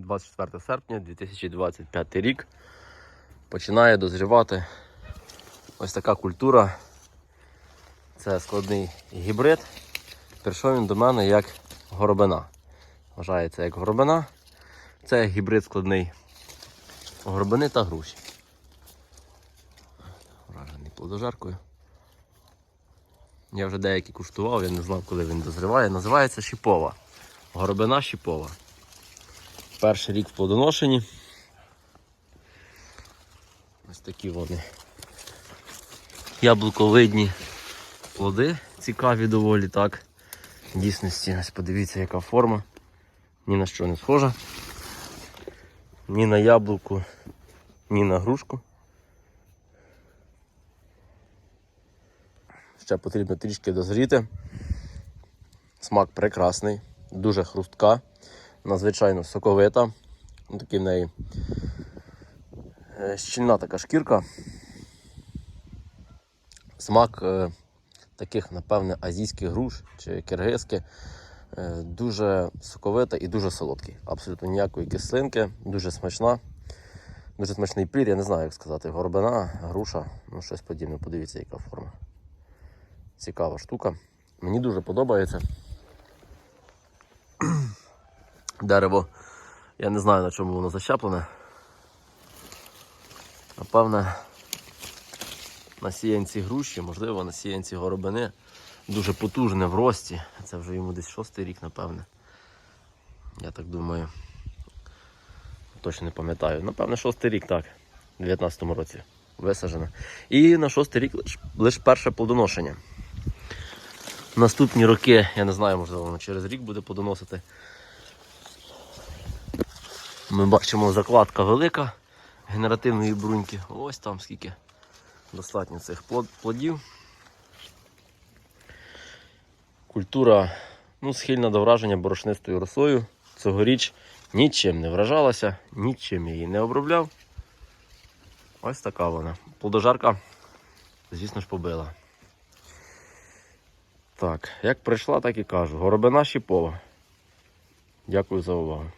24 серпня 2025 рік. Починає дозрівати ось така культура. Це складний гібрид. Прийшов він до мене як горобина. Вважається як горобина. Це гібрид складний горобини та груші. Вражений плодожеркою. Я вже деякі куштував, я не знав, коли він дозріває. Називається шіпова. Горобина шіпова. Перший рік в плодоношенні. Ось такі вони. Яблуковидні плоди, цікаві доволі так. В дійсності, ось подивіться, яка форма. Ні на що не схожа. Ні на яблуку, ні на грушку. Ще потрібно трішки дозріти. Смак прекрасний, дуже хрустка, надзвичайно соковита. Ну, Такий в неї е, щільна така шкірка. Смак е, таких, напевне, азійських груш чи киргизьки. Е, дуже соковита і дуже солодкий. Абсолютно ніякої кислинки, дуже смачна. Дуже смачний плід, я не знаю, як сказати. Горбина, груша, ну щось подібне. Подивіться, яка форма. Цікава штука. Мені дуже подобається. Дерево. Я не знаю на чому воно защеплене. Напевне, на сіянці груші, можливо, на сіянці горобини. Дуже потужне в рості. Це вже йому десь шостий рік, напевне. Я так думаю. Точно не пам'ятаю. Напевне, шостий рік, так. У 19-му році висаджено. І на шостий рік лише лиш перше плодоношення. Наступні роки, я не знаю, можливо, воно через рік буде плодоносити. Ми бачимо закладка велика генеративної бруньки. Ось там скільки достатньо цих плодів. Культура ну, схильна до враження борошнистою росою. Цьогоріч нічим не вражалася, нічим її не обробляв. Ось така вона. Плодожарка, звісно ж, побила. Так, як прийшла, так і кажу. Горобина шіпова. Дякую за увагу.